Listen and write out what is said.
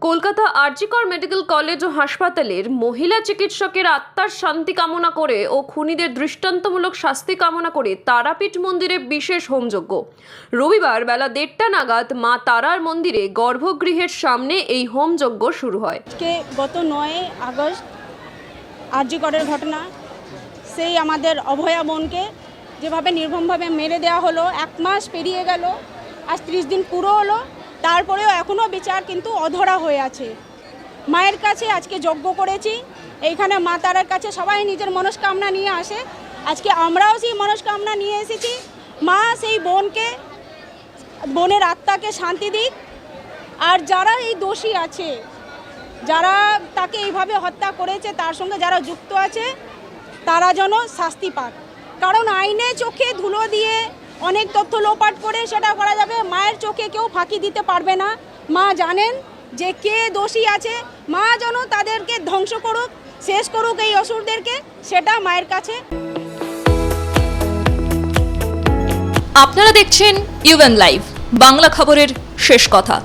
Kolkata RG Kar medical college ও হাসপাতালের মহিলা চিকিৎসকের আত্মার শান্তি কামনা করে ও খুনিদের দৃষ্টান্তমূলক শাস্তি কামনা করে তারাপীঠ মন্দিরে বিশেষ হোমযজ্ঞ। রবিবার বেলা দেড়টা নাগাদ মা তারার মন্দিরে গর্ভগৃহের সামনে এই হোমযজ্ঞ শুরু হয়। আজকে গত নয় আগস্ট আরজিকরের ঘটনা। সেই আমাদের অভয়া বোনকে যেভাবে নির্মমভাবে মেরে দেওয়া হলো, এক মাস পেরিয়ে গেল, আজ ত্রিশ দিন পুরো হলো। তারপরেও এখনও বিচার কিন্তু অধরা হয়ে আছে। মায়ের কাছে আজকে যজ্ঞ করেছি, এইখানে মা তারার কাছে সবাই নিজের মনস্কামনা নিয়ে আসে। আজকে আমরাও সেই মনস্কামনা নিয়ে এসেছি। মা সেই বোনকে, বোনের আত্মাকে শান্তি দিক। আর যারা এই দোষী আছে, যারা তাকে এইভাবে হত্যা করেছে, তার সঙ্গে যারা যুক্ত আছে, তারা যেন শাস্তি পাক। কারণ আইনে চোখে ধুলো দিয়ে অনেক তথ্য লোপাট করে সেটা করা যাবে। মায়ের চোখে কেউ ফাঁকি দিতে পারবে না। মা জানেন যে কে দোষী আছে। মা যেন তাদেরকে ধ্বংস করুক, শেষ করুক এই অসুরদেরকে, সেটা মায়ের কাছে। আপনারা দেখছেন ইউএন লাইভ বাংলা খবরের শেষ কথা।